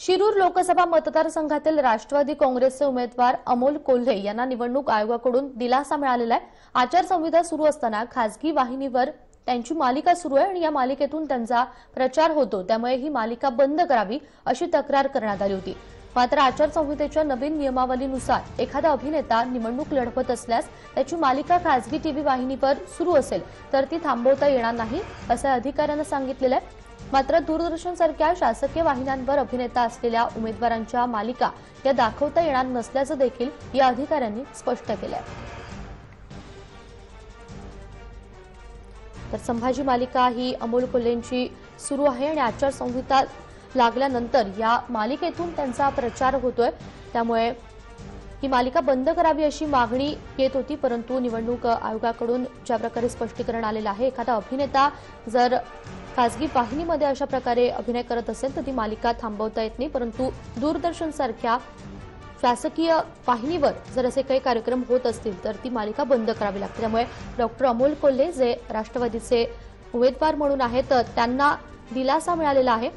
शिरूर लोकसभा मतदारसंघातील राष्ट्रवादी काँग्रेसचे उमेदवार अमोल कोल्हे यांना निवडणूक आयोगाकडून दिलासा मिळालेला आहे. आचारसंहिता सुरू असताना खासगी वाहिनीवर त्यांची मालिका सुरू आहे आणि या मालिकेतून त्यांचा प्रचार होतो. त्यामुळे ही मालिका बंद करावी अशी तक्रार करण्यात आली होती. मात्र आचारसंहितेच्या नवीन नियमावलीनुसार एखादा अभिनेता निवडणूक लढवत असल्यास त्याची मालिका खासगी टीव्ही वाहिनीवर सुरू असेल तर ती थांबवता येणार नाही असं अधिकाऱ्यानं सांगितलेलं आहे. मात्र दूरदर्शन सारख्या शासकीय वाहिन्यांवर अभिनेता असलेल्या उमेदवारांच्या मालिका या दाखवता येणार नसल्याचं देखील या अधिकाऱ्यांनी स्पष्ट केलं आहे तर संभाजी मालिका ही अमोल कोल्हेंची सुरू आहे आणि आचारसंहिता लागल्यानंतर या मालिकेतून त्यांचा प्रचार होतोय. त्यामुळे ही मालिका बंद करावी अशी मागणी येत होती परंतु निवडणूक आयोगाकडून ज्या प्रकारे स्पष्टीकरण आलेलं आहे एखादा अभिनेता जर खासगी वाहिनीमध्ये अशा प्रकारे अभिनय करत असेल तर ती मालिका थांबवता येत नाही परंतु दूरदर्शन सारख्या शासकीय वाहिनीवर जर असे काही कार्यक्रम होत असतील तर ती मालिका बंद करावी लागते. त्यामुळे डॉक्टर अमोल कोल्हे जे राष्ट्रवादीचे उमेदवार म्हणून आहेत त्यांना दिलासा मिळालेला आहे.